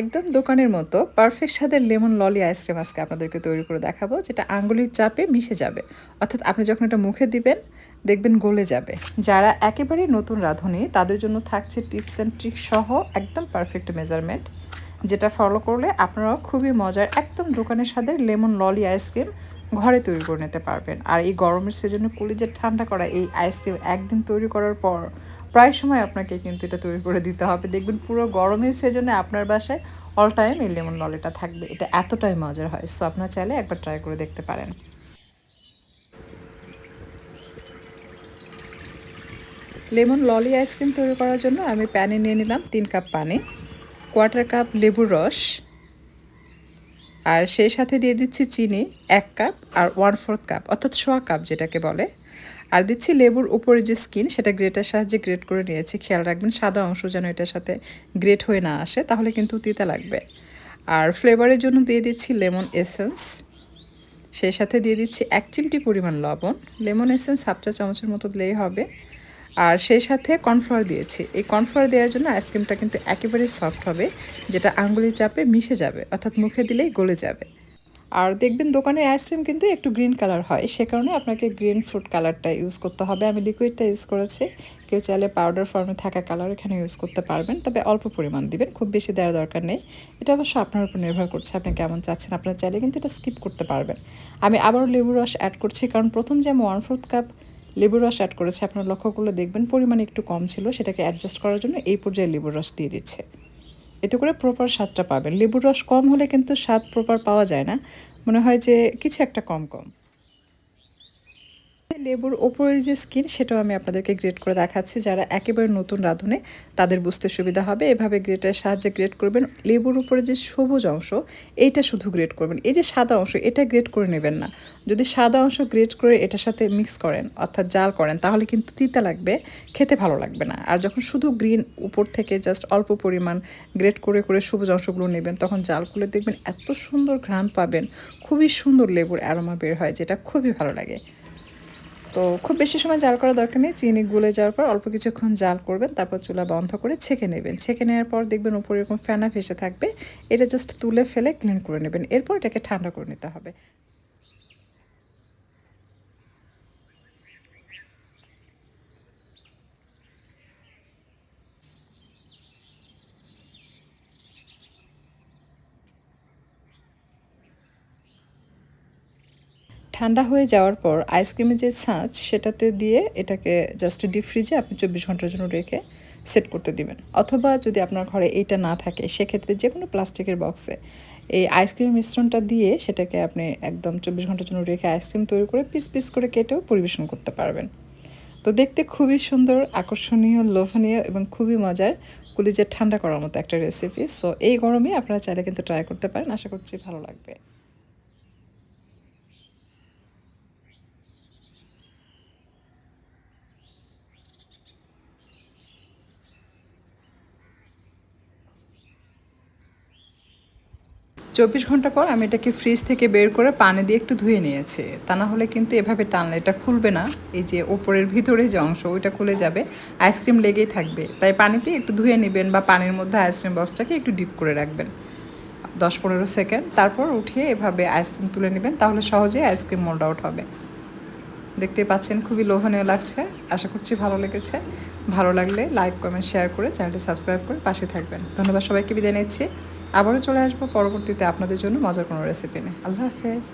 একদম দোকানের মতো পারফেক্ট স্বাদের লেমন ললি আইসক্রিম আজকে আপনাদেরকে তৈরি করে দেখাবো, যেটা আঙ্গুলির চাপে মিশে যাবে। অর্থাৎ আপনি যখন এটা মুখে দিবেন, দেখবেন গলে যাবে। যারা একেবারেই নতুন রাঁধুনি, তাদের জন্য থাকছে টিপস অ্যান্ড ট্রিক সহ একদম পারফেক্ট মেজারমেন্ট যেটা ফলো করলে আপনারাও খুবই মজার একদম দোকানের স্বাদের লেমন ললি আইসক্রিম ঘরে তৈরি করে নিতে পারবেন। আর এই গরমের সিজনে কলিজের ঠান্ডা করা এই আইসক্রিম একদিন তৈরি করার পর প্রায় সময় আপনাকে কিন্তু এটা তৈরি করে দিতে হবে। দেখবেন পুরো গরমের সিজনে আপনার বাসায় অল টাইম এই লেমন ললিটা থাকবে। এটা এতটাই মজার হয়। সো আপনার চাইলে একবার ট্রাই করে দেখতে পারেন। লেমন ললি আইসক্রিম তৈরি করার জন্য আমি প্যানে নিয়ে নিলাম তিন কাপ পানি কোয়ার্টার কাপ লেবুর রস, আর সেই সাথে দিয়ে দিচ্ছি চিনি এক কাপ আর ওয়ান ফোর্থ কাপ অর্থাৎ সোয়া কাপ যেটাকে বলে। আর দিচ্ছি লেবুর উপরে যে স্কিন সেটা গ্রেটার সাহায্যে গ্রেট করে নিয়েছি। খেয়াল রাখবেন, সাদা অংশ যেন এটার সাথে গ্রেট হয়ে না আসে, তাহলে কিন্তু তিতা লাগবে। আর ফ্লেভারের জন্য দিয়ে দিচ্ছি লেমন এসেন্স সেই সাথে দিয়ে দিচ্ছি এক চিমটি পরিমাণ লবণ। লেমন এসেন্স হাফ চা চামচের মতো দিলেই হবে। আর সেই সাথে কর্নফ্লাওয়ার দিয়েছি। এই কর্নফ্লাওয়ার দেওয়ার জন্য আইসক্রিমটা কিন্তু একেবারেই সফট হবে, যেটা আঙ্গুলির চাপে মিশে যাবে, অর্থাৎ মুখে দিলেই গলে যাবে। আর দেখবেন দোকানের আইসক্রিম কিন্তু একটু গ্রিন কালার হয়। সে কারণে আপনাকে গ্রিন ফ্রুট কালারটা ইউজ করতে হবে। আমি লিকুইডটা ইউজ করেছি। কেউ চাইলে পাউডার ফর্মে থাকা কালার এখানে ইউজ করতে পারবেন। তবে অল্প পরিমাণ দিবেন, খুব বেশি দেওয়ার দরকার নেই। এটা অবশ্য আপনার উপর নির্ভর করছে, আপনি কেমন চাচ্ছেন। আপনার চাইলে কিন্তু এটা স্কিপ করতে পারবেন। আমি আবারও লেবু রস অ্যাড করছি, কারণ প্রথম যে আমি ওয়ান ফোর্থ কাপ লেবুর রস অ্যাড করেছি, আপনার লক্ষ্য করলে দেখবেন পরিমাণ একটু কম ছিল। সেটাকে অ্যাডজাস্ট করার জন্য এই পর্যায়ে লেবুর রস দিয়ে দিচ্ছে। এতে করে প্রপার স্বাদটা পাবেন। লেবুর রস কম হলে কিন্তু স্বাদ প্রপার পাওয়া যায় না। মনে হয় যে কিছু একটা কম কম। লেবুর ওপরের যে স্কিন সেটাও আমি আপনাদেরকে গ্রেট করে দেখাচ্ছি। যারা একেবারে নতুন রাঁধুনে, তাদের বুঝতে সুবিধা হবে। এভাবে গ্রেটের সাহায্যে গ্রেট করবেন। লেবুর উপরে যে সবুজ অংশ, এইটা শুধু গ্রেট করবেন। এই যে সাদা অংশ, এটা গ্রেট করে নেবেন না। যদি সাদা অংশ গ্রেট করে এটার সাথে মিক্স করেন, অর্থাৎ জাল করেন, তাহলে কিন্তু তিতা লাগবে, খেতে ভালো লাগবে না। আর যখন শুধু গ্রিন উপর থেকে জাস্ট অল্প পরিমাণ গ্রেট করে করে সবুজ অংশগুলো নেবেন, তখন জাল করলে দেখবেন এত সুন্দর ঘ্রাণ পাবেন। খুবই সুন্দর লেবুর অ্যারোমা বের হয়, যেটা খুবই ভালো লাগে। তো খুব বেশি সময় জাল করার দরকার নেই। চিনি গুলে যাওয়ার পর অল্প কিছুক্ষণ জাল করবেন, তারপর চুলা বন্ধ করে ছেঁকে নেবেন। ছেঁকে নেওয়ার পর দেখবেন উপরে এরকম ফ্যানা ফেসে থাকবে। এটা জাস্ট তুলে ফেলে ক্লিন করে নেবেন। এরপর এটাকে ঠান্ডা করে নিতে হবে। ঠান্ডা হয়ে যাওয়ার পর আইসক্রিমের যে ছাঁচ, সেটাতে দিয়ে এটাকে জাস্ট ডিপ ফ্রিজে আপনি চব্বিশ ঘণ্টার জন্য রেখে সেট করতে দিবেন। অথবা যদি আপনার ঘরে এইটা না থাকে, সেক্ষেত্রে যে কোনো প্লাস্টিকের বক্সে এই আইসক্রিম মিশ্রণটা দিয়ে সেটাকে আপনি একদম চব্বিশ ঘণ্টার জন্য রেখে আইসক্রিম তৈরি করে পিস পিস করে কেটেও পরিবেশন করতে পারবেন। তো দেখতে খুবই সুন্দর, আকর্ষণীয়, লোভনীয় এবং খুবই মজার কুলিজের ঠান্ডা করার মতো একটা রেসিপি সো এই গরমে আপনারা চাইলে কিন্তু ট্রাই করতে পারেন। আশা করছি ভালো লাগবে। চব্বিশ ঘণ্টা পর আমি এটাকে ফ্রিজ থেকে বের করে পানি দিয়ে একটু ধুয়ে নিয়েছি। তা না হলে কিন্তু এভাবে টানলে এটা খুলবে না। এই যে ওপরের ভিতরে যে অংশ, ওইটা খুলে যাবে। আইসক্রিম লেগেই থাকবে। তাই পানিতে একটু ধুয়ে নেবেন বা পানির মধ্যে আইসক্রিম বক্সটাকে একটু ডিপ করে রাখবেন। দশ পনেরো সেকেন্ড তারপর উঠিয়ে এভাবে আইসক্রিম তুলে নেবেন। তাহলে সহজেই আইসক্রিম মোল্ড আউট হবে। দেখতে পাচ্ছেন খুবই লোভনীয় লাগছে। আশা করছি ভালো লেগেছে। ভালো লাগলে লাইক কমেন্ট শেয়ার করে চ্যানেলটি সাবস্ক্রাইব করে পাশে থাকবেন। ধন্যবাদ সবাইকে। বিদায় নিচ্ছি। আবারও চলে আসব পরবর্তীতে আপনাদের জন্য মজার কোনো রেসিপি নিয়ে। আল্লাহ হাফেজ।